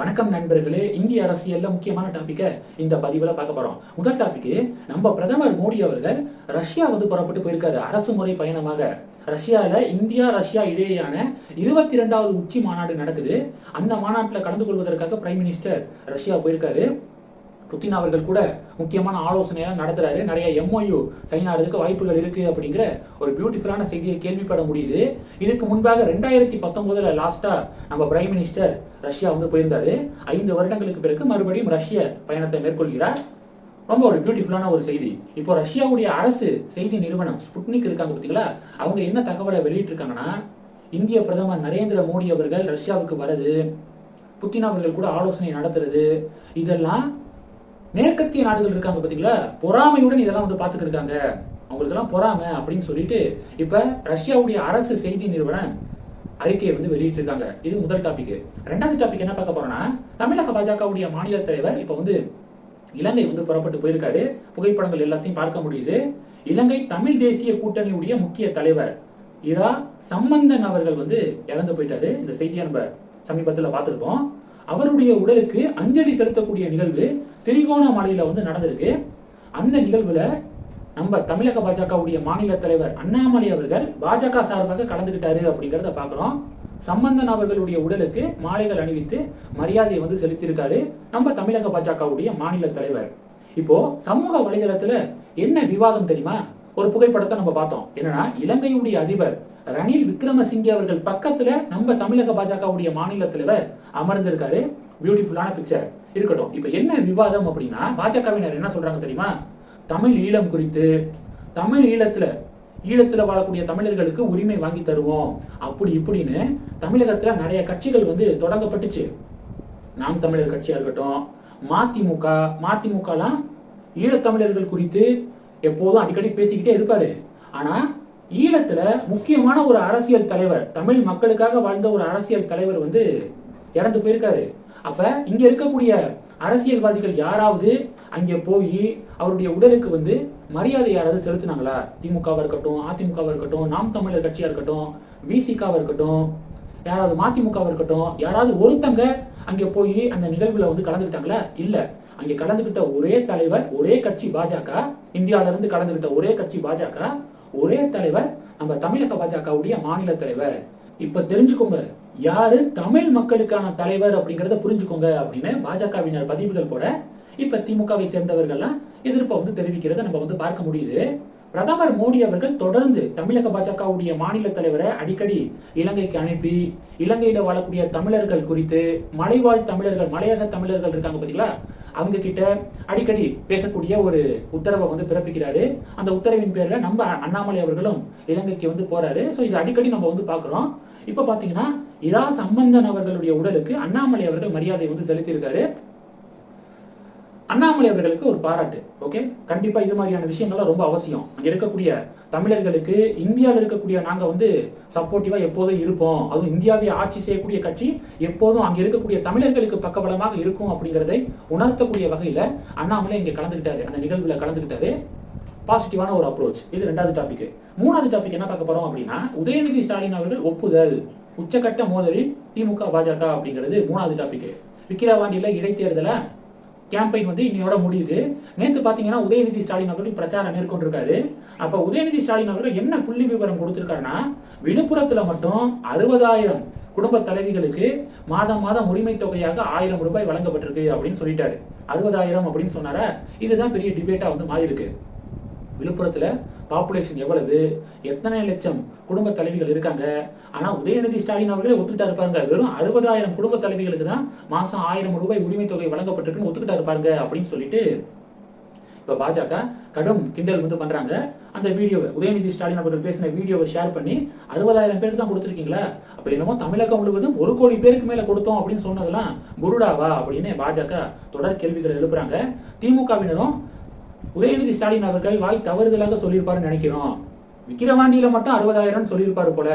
வணக்கம் நண்பர்களே இந்திய அரசியல்ல முக்கியமான டாபிக்கை இந்த பதிவில் பார்க்க போறோம். முதல் டாபிக் நம்ம பிரதமர் மோடி அவர்கள் ரஷ்யா வந்து புறப்பட்டு போயிருக்காரு அரசு முறை பயணமாக. ரஷ்யால இந்தியா ரஷ்யா இடையேயான இருபத்தி ரெண்டாவது உச்சி மாநாடு நடக்குது. அந்த மாநாட்டில் கலந்து கொள்வதற்காக பிரைம் மினிஸ்டர் ரஷ்யா போயிருக்காரு. புத்தின் அவர்கள் கூட முக்கியமான ஆலோசனையெல்லாம் நடத்துறாரு. நிறைய எம்ஓயு சைன் ஆகிறதுக்கு வாய்ப்புகள் இருக்கு அப்படிங்கிற ஒரு பியூட்டிஃபுல்லான செய்தியை கேள்விப்பட முடியுது. இதுக்கு முன்பாக ரெண்டாயிரத்தி பத்தொன்பதுல லாஸ்டா நம்ம பிரைம் மினிஸ்டர் ரஷ்யா வந்து போயிருந்தாரு. ஐந்து வருடங்களுக்கு பிறகு மறுபடியும் ரஷ்ய பயணத்தை மேற்கொள்கிறார். ரொம்ப ஒரு பியூட்டிஃபுல்லான ஒரு செய்தி. இப்போ ரஷ்யாவுடைய அரசு செய்தி நிறுவனம் ஸ்புட்னிக் இருக்காங்க பார்த்தீங்களா? அவங்க என்ன தகவலை வெளியிட்டிருக்காங்கன்னா இந்திய பிரதமர் நரேந்திர மோடி அவர்கள் ரஷ்யாவுக்கு வர்றது புத்தின் அவர்கள் கூட ஆலோசனை நடத்துறது இதெல்லாம் மேற்கத்திய நாடுகள் இருக்காங்க பார்த்தீங்களா பொறாமையுடன் இதெல்லாம் வந்து பார்த்துக்கிருக்காங்க அவங்களுக்கெல்லாம் பொறாமை அப்படின்னு சொல்லிட்டு இப்போ ரஷ்யாவுடைய அரசு செய்தி நிறுவனம் அறிக்கையை வந்து வெளியிட்டிருக்காங்க. இது முதல் டாபிக் ரெண்டாவது டாபிக் என்ன பார்க்க போறோம்னா தமிழக பாஜகவுடைய மாநில தலைவர் இப்போ வந்து இலங்கை வந்து புறப்பட்டு போயிருக்காரு. புகைப்படங்கள் எல்லாத்தையும் பார்க்க முடியுது. இலங்கை தமிழ் தேசிய கூட்டணியுடைய முக்கிய தலைவர் இரா சம்பந்தன் அவர்கள் வந்து இறந்து போயிட்டாரு. இந்த செய்தியை நம்ம சமீபத்தில் பார்த்துருப்போம். அவருடைய உடலுக்கு அஞ்சலி செலுத்தக்கூடிய நிகழ்வு திரிகோணமலையில் வந்து நடந்திருக்கு. அந்த நிகழ்வுல நம்ம தமிழக பாஜகவுடைய மாநில தலைவர் அண்ணாமலை அவர்கள் பாஜக சார்பாக கலந்துக்கிட்டாரு அப்படிங்கிறத பார்க்குறோம் சம்பந்தன் அவர்களுடைய உடலுக்கு மாலைகள் அணிவித்து மரியாதையை வந்து செலுத்தியிருக்காரு நம்ம தமிழக பாஜகவுடைய மாநில தலைவர். இப்போ சமூக வலைதளத்துல என்ன விவாதம் தெரியுமா? ஒரு புகைப்படத்தை நம்ம பார்த்தோம். என்னன்னா இலங்கையுடைய அதிபர் ரணில் விக்ரமசிங்கே அவர்கள் பக்கத்தில் நம்ம தமிழக பாஜகவுடைய மாநில தலைவர் அமர்ந்திருக்காரு. பியூட்டிஃபுல்லான பிக்சர் இருக்கட்டும். இப்போ என்ன விவாதம் அப்படின்னா பாஜகவினர் என்ன சொல்றாங்க தெரியுமா? தமிழ் ஈழம் குறித்து தமிழ் ஈழத்தில் ஈழத்தில் வாழக்கூடிய தமிழர்களுக்கு உரிமை வாங்கி தருவோம். அப்படி இப்படின்னு தமிழகத்தில் நிறைய கட்சிகள் வந்து தொடங்கப்பட்டுச்சு. நாம் தமிழர் கட்சியாக இருக்கட்டும் மதிமுக மதிமுகலாம் ஈழத்தமிழர்கள் குறித்து எப்போதும் அடிக்கடி பேசிக்கிட்டே இருப்பாரு. ஆனால் ஈழத்துல முக்கியமான ஒரு அரசியல் தலைவர் தமிழ் மக்களுக்காக வாழ்ந்த ஒரு அரசியல் தலைவர் வந்து இறந்து போயிருக்காரு. அப்ப இங்க இருக்கக்கூடிய அரசியல்வாதிகள் யாராவது அங்கே போய் அவருடைய உடலுக்கு வந்து மரியாதை யாராவது செலுத்தினாங்களா? திமுகவா இருக்கட்டும் அதிமுகவா இருக்கட்டும் நாம் தமிழர் கட்சியா இருக்கட்டும் விசிகாவா இருக்கட்டும் யாராவது மதிமுகவா இருக்கட்டும் யாராவது ஒருத்தங்க அங்கே போய் அந்த நிகழ்வுல வந்து கலந்துக்கிட்டாங்களா? இல்ல. அங்கே கலந்துக்கிட்ட ஒரே தலைவர் ஒரே கட்சி பாஜக இந்தியாவிலேருந்து கலந்துக்கிட்ட ஒரே கட்சி பாஜக ஒரே தலைவர் நம்ம தமிழக பாஜகவுடைய மாநில தலைவர். இப்ப தெரிஞ்சுக்கோங்க யாரு தமிழ் மக்களுக்கான தலைவர் அப்படிங்கறத புரிஞ்சுக்கோங்க அப்படின்னு பாஜகவினர் பதிவுகள் போட இப்ப திமுகவை சேர்ந்தவர்கள்லாம் எதிர்ப்பை வந்து தெரிவிக்கிறத நம்ம வந்து பார்க்க முடியுது. பிரதமர் மோடி அவர்கள் தொடர்ந்து தமிழக பாஜகவுடைய மாநில தலைவரை அடிக்கடி இலங்கைக்கு அனுப்பி இலங்கையில வாழக்கூடிய தமிழர்கள் குறித்து மலைவாழ் தமிழர்கள் மலையக தமிழர்கள் இருக்காங்க பாத்தீங்களா? அவங்க கிட்ட அடிக்கடி பேசக்கூடிய ஒரு உத்தரவை வந்து பிறப்பிக்கிறாரு. அந்த உத்தரவின் பேர்ல நம்ம அண்ணாமலை அவர்களும் இலங்கைக்கு வந்து போறாரு. ஸோ இது அடிக்கடி நம்ம வந்து பார்க்குறோம். இப்போ பார்த்தீங்கன்னா இரா சம்பந்தன் அவர்களுடைய உடலுக்கு அண்ணாமலை அவர்கள் மரியாதை வந்து செலுத்தியிருக்காரு. அண்ணாமலை அவர்களுக்கு ஒரு பாராட்டு ஓகே கண்டிப்பாக இது மாதிரியான விஷயங்கள்லாம் ரொம்ப அவசியம். அங்கே இருக்கக்கூடிய தமிழர்களுக்கு இந்தியாவில் இருக்கக்கூடிய நாங்கள் வந்து சப்போர்ட்டிவாக எப்போதும் இருப்போம். அதுவும் இந்தியாவை ஆட்சி செய்யக்கூடிய கட்சி எப்போதும் அங்கே இருக்கக்கூடிய தமிழர்களுக்கு பக்கபலமாக இருக்கும் அப்படிங்கிறதை உணர்த்தக்கூடிய வகையில் அண்ணாமலை இங்கே கலந்துக்கிட்டாரு அந்த நிகழ்வில் கலந்துக்கிட்டாரு பாசிட்டிவான ஒரு அப்ரோச் இது ரெண்டாவது டாபிக் மூணாவது டாபிக் என்ன பார்க்க போகிறோம் அப்படின்னா உதயநிதி ஸ்டாலின் அவர்கள் ஒப்புதல். உச்சக்கட்ட மோதலில் திமுக பாஜக அப்படிங்கிறது மூணாவது டாபிக் விக்கிரவாண்டியில் இடைத்தேர்தலை கேம்பெயின் வந்து இன்னையோட முடியுது. நேற்று பார்த்தீங்கன்னா உதயநிதி ஸ்டாலின் அவர்கள் பிரச்சாரம் மேற்கொண்டிருக்காரு. அப்போ உதயநிதி ஸ்டாலின் அவர்கள் என்ன புள்ளி விவரம் கொடுத்துருக்காருன்னா விழுப்புரத்தில் மட்டும் அறுபதாயிரம் குடும்ப தலைவிகளுக்கு மாதம் மாதம் உரிமை தொகையாக ஆயிரம் ரூபாய் வழங்கப்பட்டிருக்கு அப்படின்னு சொல்லிட்டாரு. அறுபதாயிரம் அப்படின்னு சொன்னாரா? இதுதான் பெரிய டிபேட்டாக வந்து மாறி இருக்கு விழுப்புரத்தில் பாப்புலேஷன் எவ்வளவு? எத்தனை லட்சம் குடும்ப தலைவிகள் இருக்காங்க? ஆனா உதயநிதி ஸ்டாலின் அவர்களே ஒத்துக்கிட்டா இருப்பாங்க. வெறும் அறுபதாயிரம் குடும்ப தலைவிகளுக்கு தான் மாசம் ஆயிரம் ரூபாய் உரிமை தொகை வழங்கப்பட்டிருக்குன்னு ஒத்துக்கிட்டா இருப்பாங்க அப்படின்னு சொல்லிட்டு இப்ப பாஜக கடும் கிண்டல் வந்து பண்றாங்க. அந்த வீடியோவை உதயநிதி ஸ்டாலின் அவர்கள் பேசின வீடியோவை ஷேர் பண்ணி அறுபதாயிரம் பேருக்கு தான் கொடுத்துருக்கீங்களா? அப்போ என்னமோ தமிழகம் முழுவதும் ஒரு கோடி பேருக்கு மேல கொடுத்தோம் அப்படின்னு சொன்னதெல்லாம் குருடாவா அப்படின்னு பாஜக தொடர் கேள்விகள் எழுப்புறாங்க. திமுகவினரும் உதயநிதி ஸ்டாலின் அவர்கள் வாய் தவறுதலாக சொல்லியிருப்பாருன்னு நினைக்கிறோம். விக்கிரவாண்டியில் மட்டும் அறுபதாயிரம் சொல்லியிருப்பாரு போல.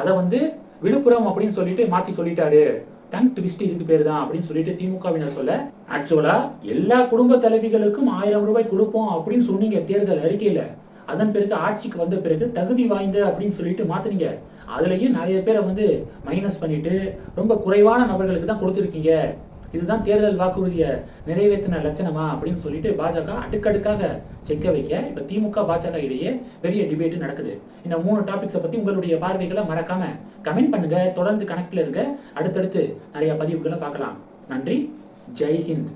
அதை வந்து விழுப்புரம் அப்படின்னு சொல்லிட்டு மாத்தி சொல்லிட்டாரு. டங் ட்விஸ்ட் இதுக்கு பேர் தான் அப்படின்னு சொல்லிட்டு திமுகவினர் சொல்ல ஆக்சுவலா எல்லா குடும்ப தலைவிகளுக்கும் ஆயிரம் ரூபாய் கொடுப்போம் அப்படின்னு சொன்னீங்க தேர்தல் அறிக்கையில. அதன் பிறகு ஆட்சிக்கு வந்த பிறகு தகுதி வாய்ந்த அப்படின்னு சொல்லிட்டு மாத்துறீங்க அதுலயும் நிறைய பேரை வந்து மைனஸ் பண்ணிட்டு ரொம்ப குறைவான நபர்களுக்கு தான் கொடுத்துருக்கீங்க. இதுதான் தேர்தல் வாக்குறுதியை நிறைவேற்றின லட்சணமா அப்படின்னு சொல்லிட்டு பாஜக அடுக்கடுக்காக செக்க வைக்க இப்போ திமுக பாஜக இடையே பெரிய டிபேட் நடக்குது. இந்த மூணு டாபிக்ஸை பற்றி உங்களுடைய பார்வைகளை மறக்காம கமெண்ட் பண்ணுங்க. தொடர்ந்து கனெக்டில் இருக்க அடுத்தடுத்து நிறைய பதிவுகளை பார்க்கலாம். நன்றி. ஜெய் ஹிந்த்.